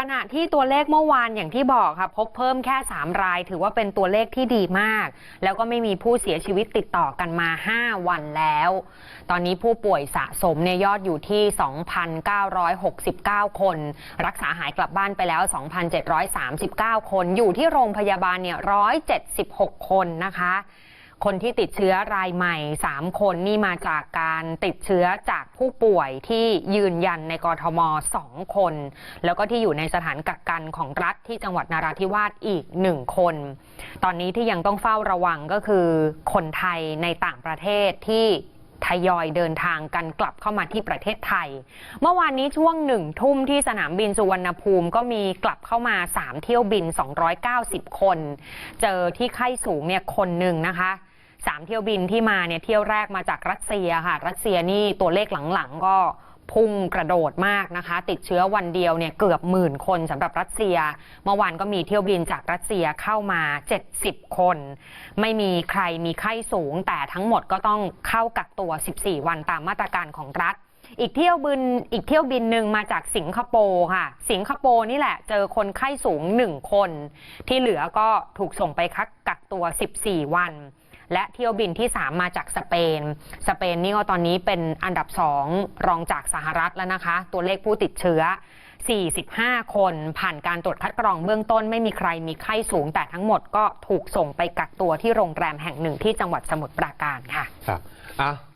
ขณะที่ตัวเลขเมื่อวานอย่างที่บอกค่ะ พบเพิ่มแค่ 3 ราย ถือว่าเป็นตัวเลขที่ดีมาก แล้วก็ไม่มีผู้เสียชีวิตติดต่อกันมา 5 วันแล้ว ตอนนี้ผู้ป่วยสะสมเนี่ยยอดอยู่ที่ 2,969 คน รักษาหายกลับบ้านไปแล้ว 2,739 คน อยู่ที่โรงพยาบาลเนี่ย176 คนนะคะ คนที่ติดเชื้อรายใหม่ 3 คนนี่มาจากการติดเชื้อจากผู้ป่วยที่ยืนยันในกรทม 2 คน แล้วก็ที่อยู่ในสถานกักกันของรัฐที่จังหวัดนาราธิวาสอีก 1 คน ตอนนี้ที่ยังต้องเฝ้าระวังก็คือคนไทยในต่างประเทศที่ทยอยเดินทางกันกลับเข้ามาที่ประเทศไทย เมื่อวานนี้ช่วงหนึ่งทุ่มที่สนามบินสุวรรณภูมิก็มีกลับเข้ามา 3 เที่ยวบิน 290 คน เจอที่ไข้สูงเนี่ยคนหนึ่งนะคะ สามเที่ยวบินที่มาเนี่ยเที่ยวแรกมาจากรัสเซียค่ะ รัสเซียนี่ตัวเลขหลังๆ ก็พุ่งกระโดดมากนะคะ ติดเชื้อวันเดียวเนี่ยเกือบหมื่นคนสำหรับรัสเซีย เมื่อวานก็มีเที่ยวบินจากรัสเซียเข้ามา 70 คน ไม่มีใครมีไข้สูง แต่ทั้งหมดก็ต้องเข้ากักตัว 14 วันตามมาตรการของรัฐ อีกเที่ยวบินอีกเที่ยวบินหนึ่งมาจากสิงคโปร์ค่ะ สิงคโปร์นี่แหละ เจอคนไข้สูง 1 คน ที่เหลือก็ถูกส่งไปคักกักตัว 14 วัน และเที่ยวบินที่ 3 มาจากสเปน สเปนนี่ก็ตอนนี้เป็นอันดับ 2 รองจากสหรัฐแล้วนะคะ ตัวเลขผู้ติดเชื้อ 45 คนผ่านการตรวจคัดกรองเบื้องต้นไม่มีใครมีไข้สูง แต่ทั้งหมดก็ถูกส่งไปกักตัวที่โรงแรมแห่งหนึ่งที่จังหวัดสมุทรปราการค่ะ ครับอะ